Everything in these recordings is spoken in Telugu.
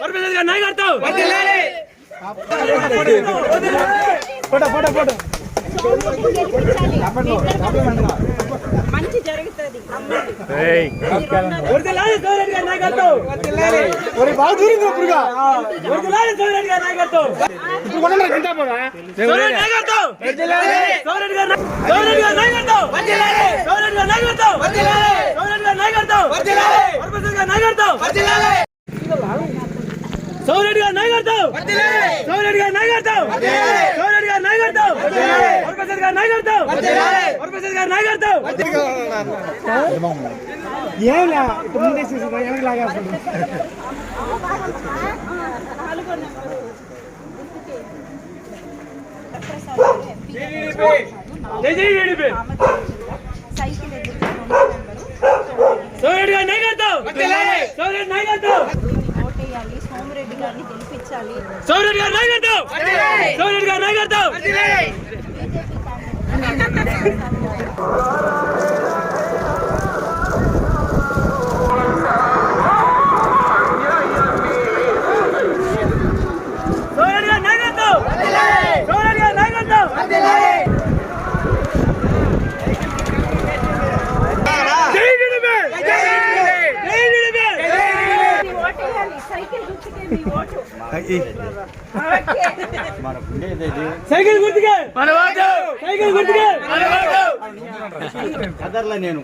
వరప్రసాద్గా నాయకత్వం ఫోటో ఫోటో ఫోటో మంచి జరుగుతుంది సౌరెడ్డిగా నాయకర్తావు సౌరెడ్డిగా నాయకర్తావు సౌరెడ్డిగా ఒరే బాగా దూరం ఇప్పుడుగా వర్దిల్లాలి సోరెడ్గా నాయకత్వం! ఇప్పుడు కొనండి తింటా పోదా సోరెడ్ నాయకత్వం సోరెడ్గా నా- సోరెడ్గా నాయకత్వం సోరెడ్గా నాయకత్వం సోరెడ్గా నాయకత్వం వరప్రసాద్గా నాయకత్వం! సోరెడ్గా నాయకత్వం సోరెడ్గా నాయకత్వం సోరెడ్గా నాయకత్వం వరప్రసాద్గా నాయకత్వం! వరప్రసాద్గా నాయకత్వం ఏం లే ఇప్పుడు ముందేసి వెనక్కి లాగేస్తుంది జై జై టీడీపీ సైకిల్ ఎదురుగా రెండో నెంబరు సోరెడ్గా నాయకత్వం సోరెడ్ నాయకత్వం ఓటేయాలి సోమిరెడ్డి గారిని గెలిపించాలి సోరెడ్గా నాయకత్వం సోరెడ్గా నాయకత్వం సైకిల్ వాడు సైకిల్ మన వాడు నేను.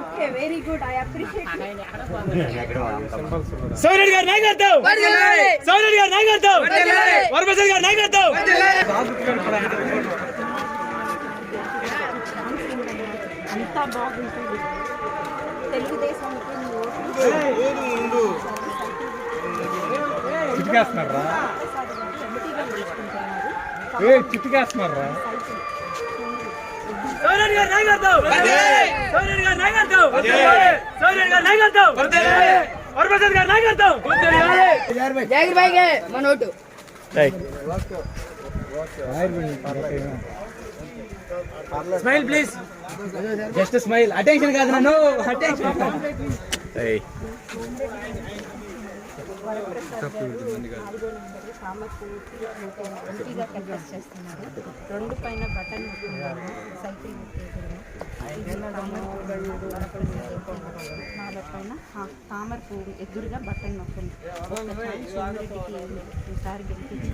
Okay very good I appreciate సోరెడ్ గారి నాయకత్వం. సోరెడ్ గారి నాయకత్వం. వరప్రసాద్ గారి నాయకత్వం. అంతా బాగుంటుంది. తెలుగుదేశంకి మీ ఓటు తీసుకుంటున్నారు ఏ చిటికేస్తున్నారా సోరెడ్ గారి నాయకత్వం సోరెడ్ గారి నాయకత్వం సోరెడ్ గారి నాయకత్వం వరప్రసాద్ గారి నాయకత్వం జాగిర్ బాయ్కే మన vote smile please just smile attention కాదు నన్ను. అటెన్షన్ ఎంపీగా కంటెస్ట్ చేస్తున్నారు రెండు పైన బటన్ సైకిల్ నాలుగు పైన ఆ, తామర పువ్వు ఎదురుగా బటన్ నొక్కండి ఈసారి గెలిపించి